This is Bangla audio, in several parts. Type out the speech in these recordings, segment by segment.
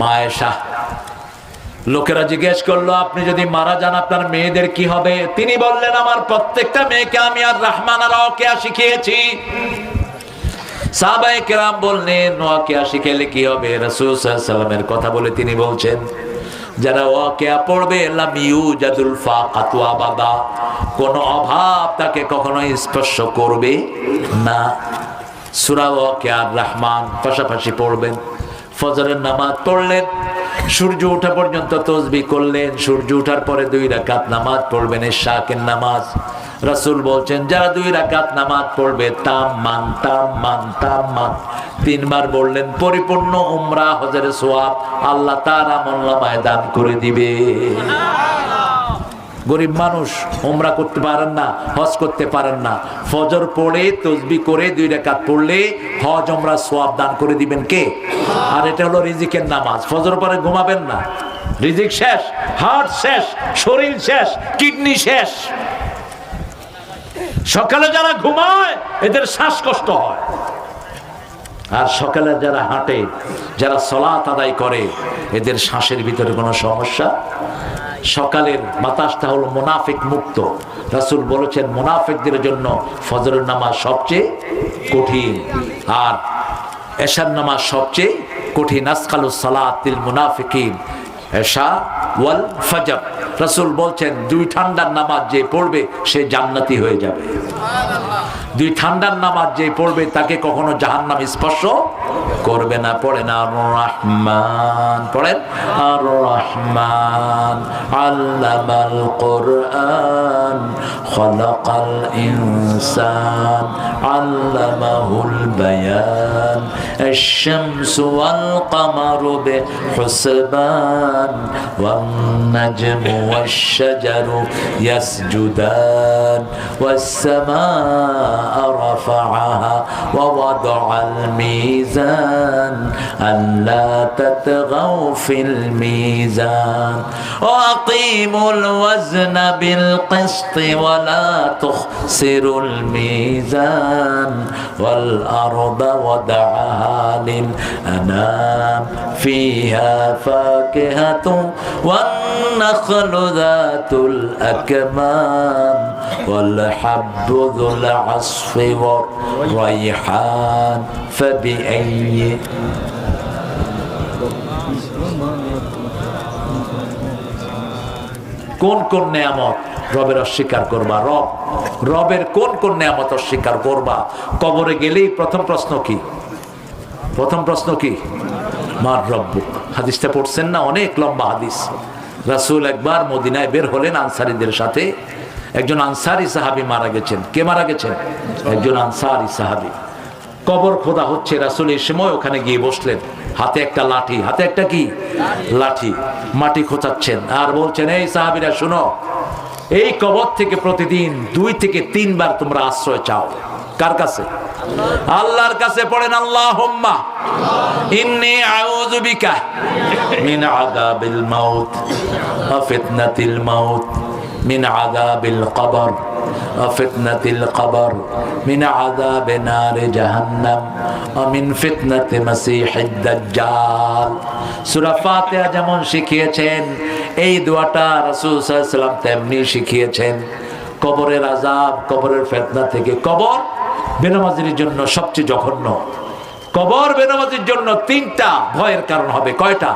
মায়েশা। লোকেরা জিজ্ঞেস করল, আপনি যদি মারা যান, আপনার মেয়েদের কি হবে? তিনি বললেন, আমার প্রত্যেকটা মেয়েকে আমি আর রহমান আর অকেয়া শিখিয়েছি। কেরাম বললেন শিখেলে কি হবে? কথা বলে তিনি বলছেন, যারা ওয়াকিয়া পড়বে, লাম ইউজাদুল ফাকাতু আবাদা। কোন অভাব তাকে কখনো স্পর্শ করবে না। সূরা ওয়াকিয়া রহমান পাশাপাশি পড়বেন। ফজরের নামাজ পড়লেন, সূর্য ওঠা পর্যন্ত তসবি করলেন, সূর্য ওঠার পরে দুই রাকাত নামাজ পড়বেন শাকের নামাজ। রাসুল বলছেন, যারা দুই রাকাত নামাজ পড়বে, তাম, মান তাম মান তাম, মান। তিনবার বললেন, পরিপূর্ণ উমরা হজরে সোয়াব, আল্লাহ তার আমল্লামায় দান করে দিবে। গরিব মানুষ উমরা করতে পারেন না, হজ করতে পারেন না। ফজর পড়ে তসবি করে দুই রেখাত পড়লে হজ উমরা সোয়াব দান করে দিবেন কে? আর এটা হলো রিজিকের নামাজ। ফজর পরে ঘুমাবেন না। রিজিক শেষ হার্ট শেষ, শরীর শেষ, কিডনি শেষ। সকালে যারা ঘুমায়, এদের শ্বাসকষ্ট হয়। আর সকালে যারা হাঁটে, যারা সলাত আদায় করে, এদের শ্বাসের ভিতরে কোনো সমস্যা সকালের বাতাসটা হলো মুনাফিক মুক্ত। রাসূল বলেছেন, মুনাফিকদের জন্য ফজরের নামাজ সবচেয়ে কঠিন। আর এশার নামাজ সবচেয়ে কঠিন। আসকালুস সালাতিল মুনাফিকিন, এশা ওয়াল ফজর। রাসূল বলছেন, দুই ঠান্ডার নামাজ যে পড়বে, সে জান্নাতি হয়ে যাবে। দুই ঠান্ডার নামাজ যে পড়বে, তাকে কখনো জাহান্নাম স্পর্শ করবে না পড়ে না আর রহমান পড়েন আর রহমান আল্লামাল কোরআন খলাকাল ইনসান আল্লামাহুল বায়ান الشمس والقمر بحسبان والنجم والشجر يسجدان والسماء رفعها ووضع الميزان ألا تطغوا في الميزان. وأقيموا الوزن بالقسط ولا تخسروا الميزان. والأرض وضعها للأنام. فيها فاكهة والنخل ذات الأكمام. والحب ذو العصف والريحان. فبأي কোন কোন নিয়ামত রবের অস্বীকার করবা? রব, রবের কোন কোন নিয়ামত অস্বীকার করবা? কবরে গেলেই প্রথম প্রশ্ন কি? প্রথম প্রশ্ন কি? মার রব্ব হাদিসটা পড়ছেন না? অনেক লম্বা হাদিস। রাসূল একবার মদিনায় বের হলেন আনসারিদের সাথে। একজন আনসারি সাহাবী মারা গেছেন। কে মারা গেছেন? একজন আনসারি সাহাবী। কবর খোদা হচ্ছে রাসূল এই সময়, ওখানে গিয়ে বসলেন। হাতে একটা লাঠি। হাতে একটা কি? লাঠি। মাটি খোঁচাচ্ছেন। আর বলছেন, এই সাহাবীরা, শুনো, এই কবর থেকে প্রতিদিন দুই থেকে তিনবার তোমরা আশ্রয় চাও। কার কাছে? আল্লাহর কাছে পড়েন আল্লাহ ইন্নি আউযু বিকা মিন আযাবিল মাউত ওয়া ফিতনাতিল মাউত মিন আযাবিল কবর। وفتنة القبر من عذاب نار جهنم ومن فتنة مسيح الدجال সূরা ফাতিহা যেমন শিখিয়েছেন এই দোয়াটা রাসূল সাল্লাল্লাহু আলাইহি ওয়াসাল্লাম তেমনি শিখিয়েছেন কবরের আযাব কবরের ফিতনা থেকে কবর বেনামাজির জন্য সবচেয়ে জঘন্য কবর বেনামাজির জন্য তিনটা ভয়ের কারণ হবে কয়টা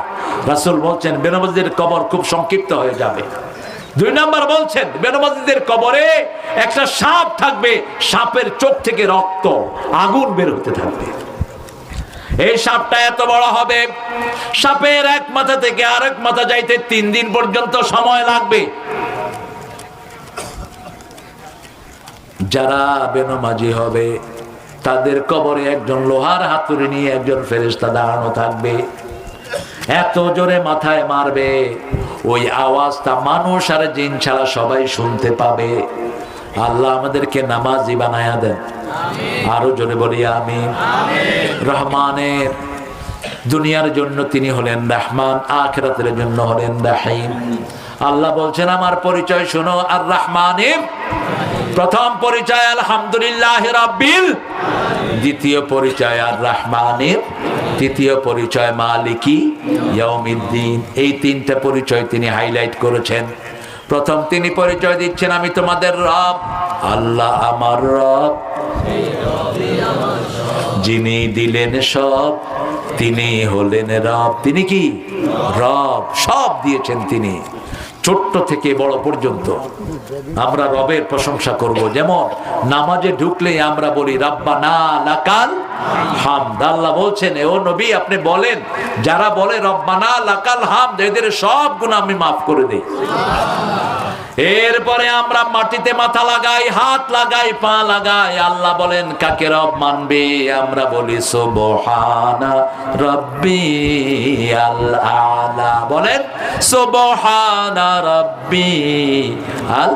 রাসূল বলছেন বেনামাজিদের কবর খুব সংক্ষিপ্ত হয়ে যাবে দুই নাম্বার বলছেন, বেনামাজিদের কবরে একটা সাপ থাকবে, সাপের চোখ থেকে রক্ত, আগুন বের হতে থাকবে। এই সাপটা এত বড় হবে, সাপের এক মাথা থেকে আরেক মাথা যাইতে তিন দিন পর্যন্ত সময় লাগবে। যারা বেনমাজি হবে, তাদের কবরে একজন লোহার হাতুড়ি নিয়ে একজন ফেরেস্তা দাঁড়ানো থাকবে। এত জোরে মাথায় মারবে ওই আওয়াজটা মানুষ আর জিন ছাড়া সবাই শুনতে পাবে। আল্লাহ আমাদেরকে নামাজি বানায়া দেন। আরও জোরে বলি আমি রহমানের দুনিয়ার জন্য তিনি হলেন রহমান, আখেরাতের জন্য হলেন রাহিম। আল্লাহ বলছেন, আমার পরিচয় শোনো, আর রহমানের প্রথম পরিচয় আলহামদুলিল্লাহ রাব্বিল দ্বিতীয় পরিচয় আর রহমানের, তৃতীয় পরিচয় মালিকি ইয়ৌমিদ্দিন এই তিনটা পরিচয় তিনি হাইলাইট করেছেন। প্রথম তিনি পরিচয় দিচ্ছেন, আমি তোমাদের রব। আল্লাহ আমার রব। যিনি দিলেন সব, তিনি হলেন রব। তিনি কি? রব। সব দিয়েছেন তিনি। ছোট্ট থেকে বড় পর্যন্ত। আমরা রবের প্রশংসা করব। যেমন নামাজে ঢুকলে আমরা বলি রাব্বা না লাকাল হাম আল্লাহ বলছেন ও নবী, আপনি বলেন, যারা বলে, রব্বানা লাকাল হামদ, এদের সব গুণ আমি মাফ করে দিই। এরপরে আমরা মাটিতে মাথা লাগাই, হাত লাগাই, পা লাগাই। আল্লাহ বলেন, কাকে রব মানবে? আমরা বলি, সুবহানা রব্বি আল্লাহ বলেন, সুবহানা রব্বি আল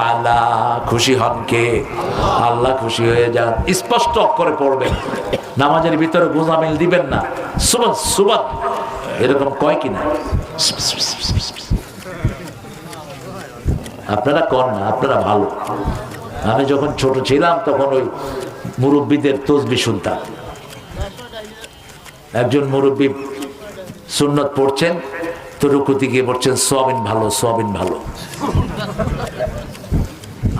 আলা খুশি হন কে? আল্লাহ খুশি হয়ে যান। স্পষ্ট করে পড়বেন। নামাজের ভিতরে গোজামিল দিবেন না। সুবাদ সুবাদ এরকম কয় কিনা? আপনারা কর না, আপনারা ভালো। আমি যখন ছোট ছিলাম, তখন ওই মুরব্বীদের তসবি শুনতাম। একজন মুরব্বী সুন্নত পড়ছেন তো রুকুতি গিয়ে পড়ছেন সোয়াবিন ভালো সোয়াবিন ভালো।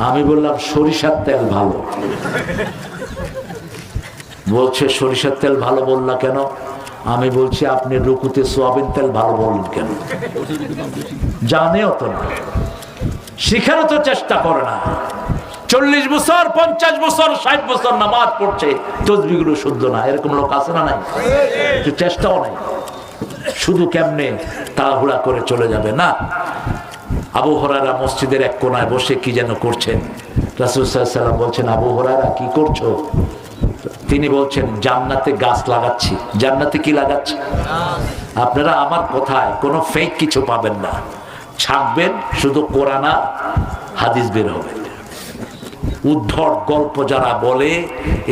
আমি বললাম, সরিষার তেল ভালো। বলছে, সরিষার তেল ভালো বললা কেন? আমি বলছি, আপনি রুকুতে সোয়াবিন তেল ভালো বললেন কেন? জানেও তো না। শিখারও তো চেষ্টা করে না। চল্লিশ বছর, পঞ্চাশ বছর, ষাট বছর নামাজ পড়ছে, তসবিগুলো শুদ্ধ না। এরকম লোক আছে না নাই? চেষ্টাও নাই। শুধু কেমনে তাড়াহুড়া করে চলে যাবে না? আবু হরারা মসজিদের এক কোনায় বসে কি যেন করছেন। রাসুল সাল্লাম বলছেন, আবু হরারা কি করছ? তিনি বলছেন, জান্নাতে গাছ লাগাচ্ছি। জান্নাতে কি লাগাচ্ছি? আপনারা আমার কথায় কোনো ফেক কিছু পাবেন না। ছাকবেন শুধু কোরআনা হাদিস বের হবে উদ্ধট গল্প যারা বলে,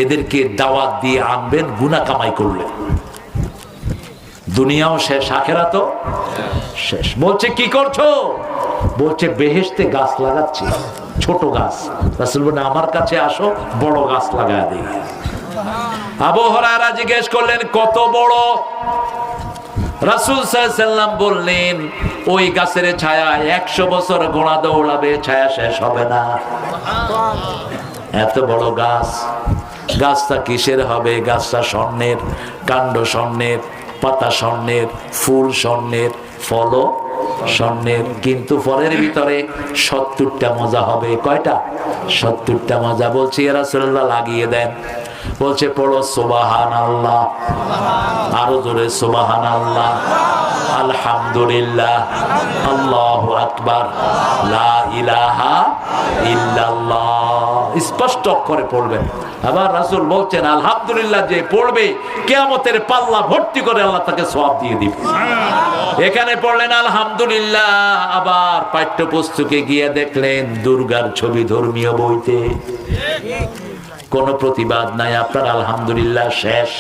এদেরকে দাওয়াত দিয়ে আনবেন গুনা কামাই করলেন দুনিয়াও শেষ আখেরা তো শেষ। বলছে, কি করছ? বলছে, বেহেশতে গাছ লাগাচ্ছি, ছোট গাছ। বলে আমার কাছে আসো, বড় গাছ লাগায় দিই। আবহরারা জিজ্ঞেস করলেন, কত বড়? রাসুল সাল্লাম বললেন ওই গাছের ছায়া একশো বছর ঘোড়া দৌড়াবে, ছায়া শেষ হবে না। এত বড় গাছ। গাছটা কিসের হবে? গাছটা স্বর্ণের, কাণ্ড স্বর্ণের, পাতা স্বর্ণের, ফুল স্বর্ণের, ফলও স্বর্ণের। কিন্তু ফলের ভিতরে সত্তরটা মজা হবে। কয়টা? সত্তরটা মজা। বলছি এরা লাগিয়ে দেন। বলছে, পড়ো সোবাহান আল্লাহ আরও জোরে সোবাহান আল্লাহ আলহামদুলিল্লাহ। আল্লাহ আকবার। ইলাহা ইল্লাল্লাহ। স্পষ্ট অক্ষরে পড়বেন আবার রাসূল বলছেন, আলহামদুলিল্লাহ, যে পড়বে পাল্লা ভর্তি করে আল্লাহ তাকে সওয়াব দিয়ে দিবে। এখানে পড়লেন, আলহামদুলিল্লাহ। আবার পাঠ্যপুস্তকে গিয়ে দেখলেন, দুর্গার ছবি ধর্মীয় বইতে। কোনো প্রতিবাদ নাই, আপনার আলহামদুলিল্লাহ শেষ।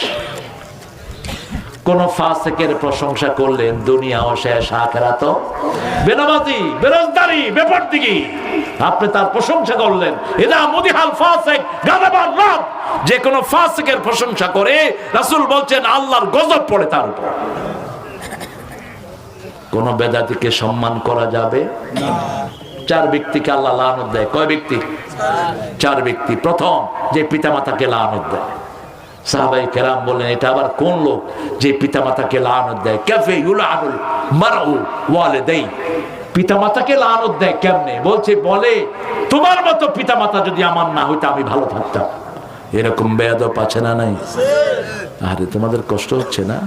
কোন ফাসেকের প্রশংসা করলেন, দুনিয়াও শেষ আখেরা তো বেনামাজি, বেরোজগারি, বেপরদিগি, আপনি তার প্রশংসা করলেন। এদা মুদিহাল ফাসেক, গাদাবার যে কোনো ফাসেকের প্রশংসা করে রাসূল বলছেন, আল্লাহর গজব পড়ে তার উপর। কোন বেদাতিকে সম্মান করা যাবে? চার ব্যক্তিকে আল্লাহ লানত দেয়। কয় ব্যক্তি? চার ব্যক্তি। প্রথম, যে পিতামাতাকে লানত দেয়। সাহাবাই কেরাম বললেন, এটা আবার কোন লোক যে পিতামাতাকে লানত দেয়? ক্যাফে ইউলানুল মারউ ওয়ালিদাই পিতামাতাকে লানত দেয় কেমনে? বলছে, বলে, তোমার মতো পিতামাতা যদি আমার না হইতো আমি ভালো থাকতাম। এরকম বেয়াদব আছে না নাই? আরে, তোমাদের কষ্ট হচ্ছে না?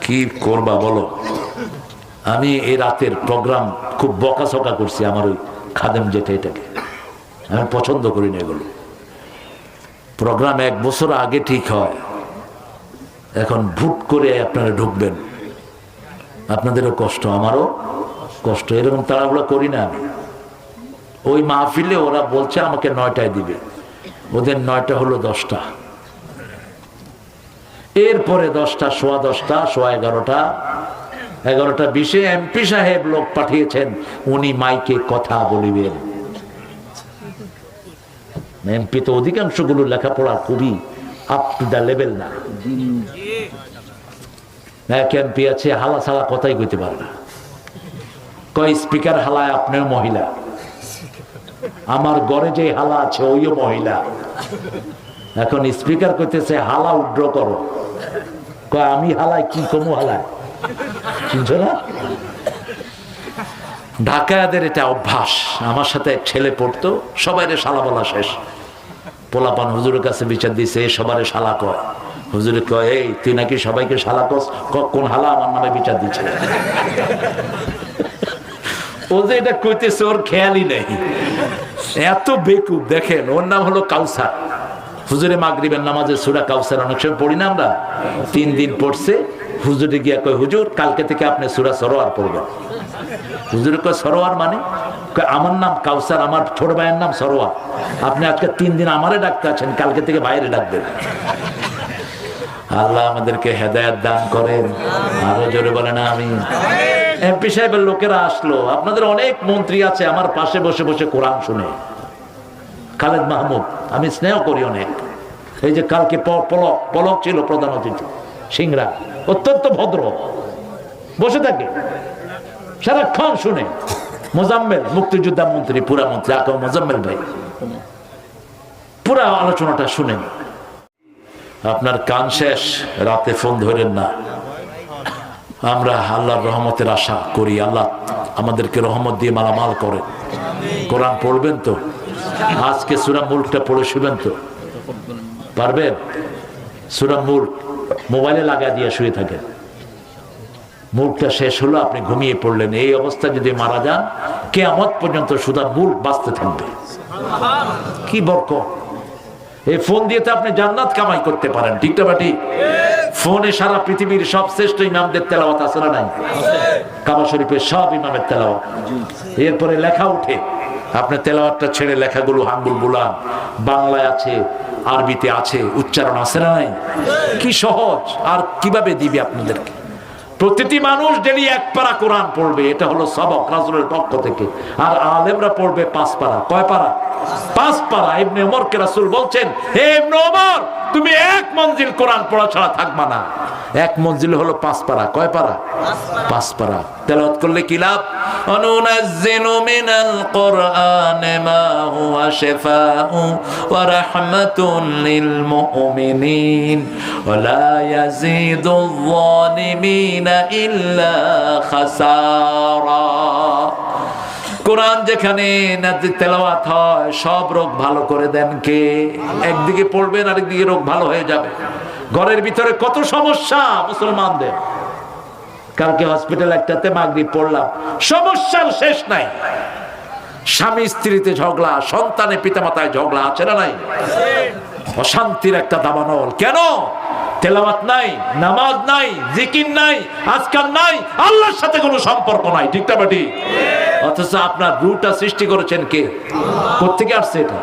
কি করবা বলো? আমি এই রাতের প্রোগ্রাম খুব বকাসকা করছি আমার ওই খাদেম যেটা এটাকে। আমি পছন্দ করি না এগুলো। প্রোগ্রাম এক বছর আগে ঠিক হয়। এখন ভুট করে আপনারা ঢুকবেন। আপনাদেরও কষ্ট, আমারও কষ্ট। এরকম তাড়াহুড়া করি না আমি। ওই মাহফিলে ওরা বলছে আমাকে নয়টায় দিবে। ওদের নয়টা হলো দশটা। এরপরে দশটা, সোয়া দশটা, সোয়া এগারোটা এগারোটা বিশে এমপি সাহেব লোক পাঠিয়েছেন, উনি মাইকে কথা বলিবেন। এমপি তো অধিকাংশগুলো লেখাপড়া খুবই আপ টু দ্য লেভেল না। এক এমপি আছে, হালা ছাড়া কথাই কইতে পারে না। কয়, স্পিকার হালায়, আপনিও মহিলা। আমার ঘরে যে হালা আছে, ওইও মহিলা। এখন স্পিকার কইতেছে, হালা উড্র করো। কয়, আমি হালাই, কি কমু হালায় ঢাকায়াদের এটা অভ্যাস। আমার সাথে এক ছেলে পড়তো, সবাইরে শালা বলা শেষ। পোলাপান হুজুরের কাছে বিচার দিছে সবারে শালা কয় হুজুরে কয়, এই, তুই নাকি সবাইকে শালা কস কোন হালা আমার নামে বিচার দিচ্ছে ও যে এটা কইতেছে, ওর খেয়ালই নেই। এত বেকুব, দেখেন, ওর নাম হলো কাউসার। হুজুরে মাগরিবের নামাজের সুরা কাউসার, অনেক সময় পড়ি না আমরা? তিন দিন পড়ছে হুজুরে গিয়া কয়, হুজুর, কালকে থেকে আপনি সুরা সরোয়ার পড়বেন। হুজুরে কয়, সরোয়ার মানে? আমার নাম কাউসার, আমার ছোট ভাইয়ের নাম সরোয়ার। আপনি আজকে তিন দিন আমারে ডাকতে আছেন, কালকে থেকে বাইরে ডাকবেন। আল্লাহ আমাদেরকে হেদায়ত দান করেন। আরও জোরে বলে না আমি এমপি সাহেবের লোকেরা আসলো। আপনাদের অনেক মন্ত্রী আছে, আমার পাশে বসে বসে কোরআন শুনে। খালেদ মাহমুদ, আমি স্নেহ করি অনেক। এই যে কালকে পলক পলক ছিল প্রধান অতিথি সিংরা অত্যন্ত ভদ্র। বসে থাকে। সারাক্ষণ শুনে। মোজাম্মেল, মুক্তিযোদ্ধা মন্ত্রী, পুরা মন্ত্রী, আকাম মোজাম্মেল ভাই। পুরা আলোচনাটা শুনেন। আপনার কান শেষ, রাতে ফোন ধরেন না। আমরা আল্লাহর রহমতের আশা করি, আল্লাহ আমাদেরকে রহমত দিয়ে মালামাল করেন। কোরআন পড়বেন তো? আজকে সুরা মুল্কটা পড়ে শুবেন তো? পারবেন? সুরা মুল্ক মোবাইলে লাগা দিয়ে শুয়ে থাকেন মুল্কটা শেষ হলো, আপনি ঘুমিয়ে পড়লেন। এই অবস্থা যদি মারা যান কেয়ামত পর্যন্ত সুদা মুল্ক বাঁচতে থাকবে। কি বরক। এই ফোন দিয়ে তো আপনি জান্নাত কামাই করতে পারেন, ঠিক না বাটি? ফোনে সারা পৃথিবীর সব শ্রেষ্ঠ ইমামদের তেলাওয়াত আছে না নাই? কাবা শরীফের সব ইমামের তেলাওয়াত। এরপরে লেখা উঠে আপনি তেলাওয়াতটা ছেড়ে লেখাগুলো হাঙ্গুল বুলান। বাংলায় আছে, আরবিতে আছে, উচ্চারণ আছে না নাই? কি সহজ, আর কীভাবে দিবে আপনাদেরকে? প্রতিটি মানুষ ডেলি এক পারা কোরআন পড়বে, এটা হলো সবক রাজুলের পক্ষ থেকে। আর আলেমরা পড়বে পাঁচ পারা। কয় পারা? পাঁচ পারা। ইবনে ওমরকে রাসূল বলছেন, হে ইবনে ওমর তুমি এক মঞ্জিল কোরআন পড়া ছাড়া থাকবা না। এক মঞ্জিল হলো পাঁচ পারা কয় পারা পাঁচ পারা তেলাওয়াত করলে কি লাভ? অনুনাজ্জিল মিনাল কোরআন মা হুয়া শিফাউ ওয়া রাহমাতুন লিল মুমিনিন। ওয়া লা ইয়াজিদুল যালিমিনা ইল্লা খাসারা। কোরআন যেখানে তেলাওয়াত হয়, সব রোগ ভালো করে দেন কে? একদিকে পড়বেন, আরেকদিকে রোগ ভালো হয়ে যাবে। ঘরের ভিতরে কত সমস্যা মুসলমানদের। কালকে হসপিটাল একটাতে মাগরিব পড়লাম। সমস্যার শেষ নাই। স্বামী স্ত্রীতে ঝগড়া, সন্তানে পিতামাতায় ঝগড়া, আছে না নাই? অশান্তির একটা দাবানল। কেন? তেলাওয়াত নাই, নামাজ নাই, জিকির নাই আজকাল নাই, আল্লাহর সাথে কোনো সম্পর্ক নাই। ঠিক না বাটি অথচ আপনার রুটা সৃষ্টি করেছেন কে? কোথেকে আসছে এটা?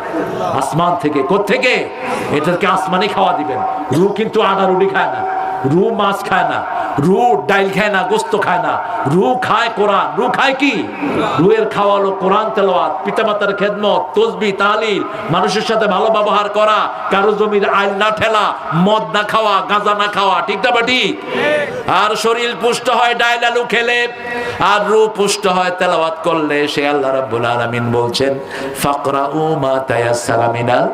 আসমান থেকে। কোথেকে এটাকে আসমানি খাওয়া দিবেন। রু কিন্তু আটা রুটি খায় না। রু মাছ খায় না, রু ডাইল খায় না, গোস্ত খায় না। রু খায় কোরআন, রু খায় কি? রুয়ের খাওয়া হলো কোরআন তেলাওয়াত, পিতামাতার খেদমত, তসবি, তালিল, মানুষের সাথে ভালো ব্যবহার করা, কারও জমির আইল না ঠেলা, মদ না খাওয়া, গাঁজা না খাওয়া, ঠিক না বাটি আর শরীর পুষ্ট হয় ডাইল আলু খেলে, আর রু পুষ্ট হয় তেলাওয়াত করলে, সে আল্লাহ রাব্বুল আলামিন বলছেন ফাকরা উমা তায়াসসারা মিনাল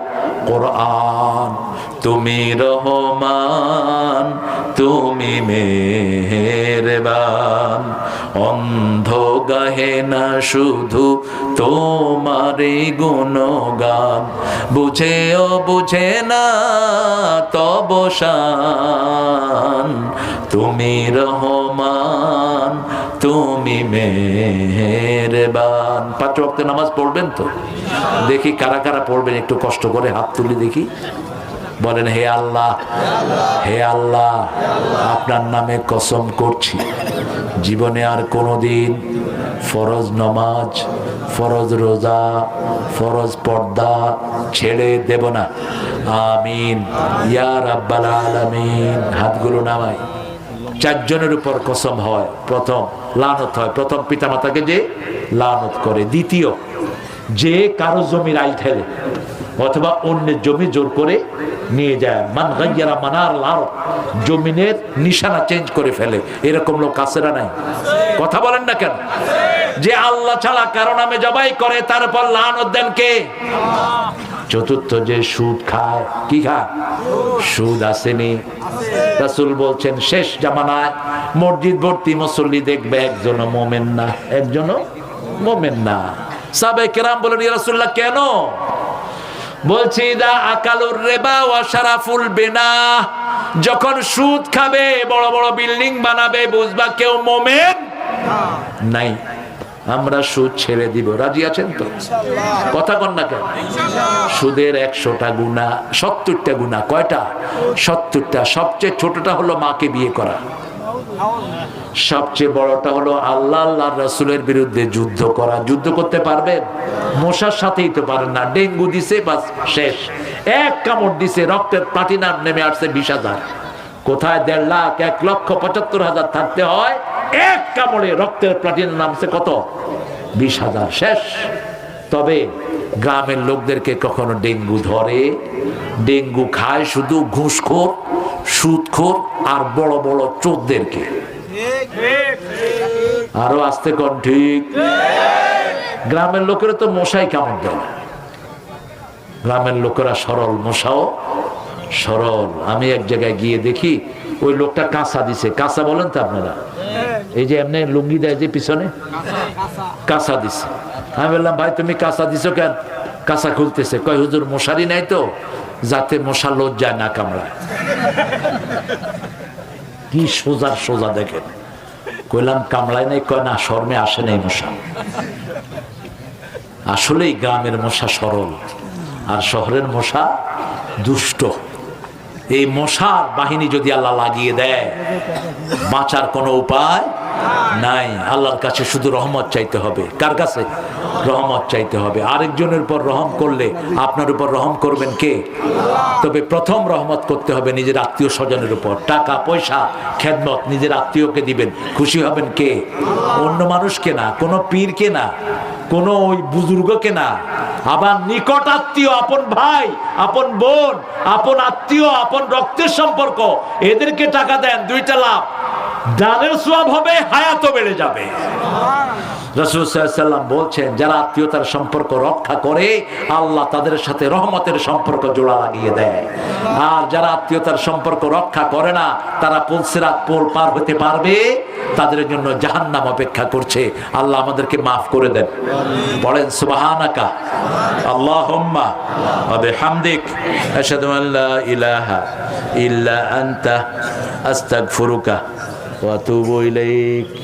কোরআন। তুমি রহমান, তুমি মেহেরবান। অন্ধ গাহে না শুধু তোমারই গুণগান। বুঝেও বুঝে না তব তুমি রহমান, তুমি মেহেরবান। পাঁচ ওয়াক্ত নামাজ পড়বেন তো? দেখি কারা কারা পড়বেন, একটু কষ্ট করে হাত তুলি দেখি। বলেন, হে আল্লাহ হে আল্লাহ, আপনার নামে কসম করছি। জীবনে আর কোনোদিন ফরজ নমাজ, ফরজ রোজা, ফরজ পর্দা ছেড়ে দেব না। আমিন। ইয়া রাব্বাল আলামিন। হাতগুলো নামাই। চারজনের উপর কসম হয়, প্রথম লানত হয়। প্রথম পিতামাতাকে যে লানত করে। দ্বিতীয়, যে কারও জমির আইল ঠেলে অথবা অন্যের জমি জোর করে নিয়ে যায়। মান গাইয়ারা মানার লার জমিনের নিশানা চেঞ্জ করে ফেলে। এরকম লোক কাছেরা নাই? কথা বলেন না কেন? যে আল্লাহ ছাড়া কারও নামে জবাই করে তারপর লান দেন কে? চতুর্থ যে সুদ খায়, কি খায়? সুদ আসেনি। রাসুল বলছেন, শেষ জামানায় মসজিদ ভর্তি মুসল্লি দেখবে একজনও মোমেন না একজনও মোমেন না। সাবে কেরাম বলেন রাসূলুল্লাহ, কেন? বলছি দা আকালুর রেবা ওয়া শারাফুল বেনা। যখন সুদ খাবে বড় বড় বিল্ডিং বানাবে বুঝবা কেউ মোমেন নাই। আমরা সুদ ছেড়ে দিব। রাজি আছেন তো? কথা কন না কেন? সুদের একশোটা গুণা সত্তরটা গুণা কয়টা? সত্তরটা। সবচেয়ে ছোটটা হলো মাকে বিয়ে করা। সবচেয়ে বড়টা হলো আল্লাহ আল্লাহ রসুলের বিরুদ্ধে যুদ্ধ করা। যুদ্ধ করতে পারবেন মশার সাথেই তো পারেন না। ডেঙ্গু দিছে, বাস শেষ। এক কামড় দিছে, রক্তের প্লাটিনাম নেমে আসছে বিশ হাজার। কোথায় দেড় লাখ, এক লক্ষ পঁচাত্তর হাজার থাকতে হয়? এক কামড়ে রক্তের প্লাটিনাম নামছে কত? বিশ হাজার। শেষ। তবে গ্রামের লোকদেরকে কখনো ডেঙ্গু ধরে? ডেঙ্গু খায় শুধু ঘুষখোর, সুদখোর আর বড় বড় চোরদেরকে। আরও আসতে কন ঠিক? গ্রামের লোকেরা তো মশাই কামড় দেয় গ্রামের লোকেরা সরল মশাও সরল। আমি এক জায়গায় গিয়ে দেখি, ওই লোকটা কাঁচা দিছে। কাঁচা বলেন তো আপনারা? এই যে এমনি লুঙ্গি দেয় যে পিছনে? কাঁচা দিছে। আমি বললাম, ভাই, তুমি কাঁচা দিছো কেন? কাঁচা খুলতেছে। কয়, হুজুর, মশারি নাই তো? যাতে মশা লজ্জায় না কামড়ায়। কি সোজা সোজা দেখেন কইলাম, কামলায় নাই, কয় না, শর্মে আসে নাই মশা। আসলেই গ্রামের মশা সরল, আর শহরের মশা দুষ্ট। এই মশার বাহিনী যদি আল্লাহ লাগিয়ে দেয়, বাঁচার কোনো উপায় নাই, আল্লাহর কাছে শুধু রহমত চাইতে হবে। কার কাছে? রহমত চাইতে হবে। আরেকজনের উপর রহম করলে আপনার উপর রহম করবেন কে? তবে প্রথম রহমত করতে হবে নিজের আত্মীয় স্বজনের উপর। টাকা, পয়সা, খেদমত নিজের আত্মীয়কে দিবেন। খুশি হবেন কে? অন্য মানুষকে না, কোনো পীরকে না, কোনো ওই বুজুর্গকে না। আবার নিকট আত্মীয়, আপন ভাই, আপন বোন, আপন আত্মীয়, আপন রক্তের সম্পর্ক, এদেরকে টাকা দেন, দুইটা লাভ। দানের সোয়াব হবে হায়াতও বেড়ে যাবে। রসুলাম বলছেন যারা আত্মীয়তার সম্পর্ক রক্ষা করে আল্লাহ তাদের সাথে রহমতের সম্পর্ক জোড়া লাগিয়ে দেয়। আর যারা আত্মীয়তার সম্পর্ক রক্ষা করে না তারা পুলসিরাত পোল পার হতে পারবে? তাদের জন্য জাহান্নাম অপেক্ষা করছে। আল্লাহ আমাদেরকে মাফ করে দেন। বলেন সুবাহানাকা। আন লা ইলাহা ইল্লা আস্তাগফিরুকা। ওয়া আতুবু ইলাইক।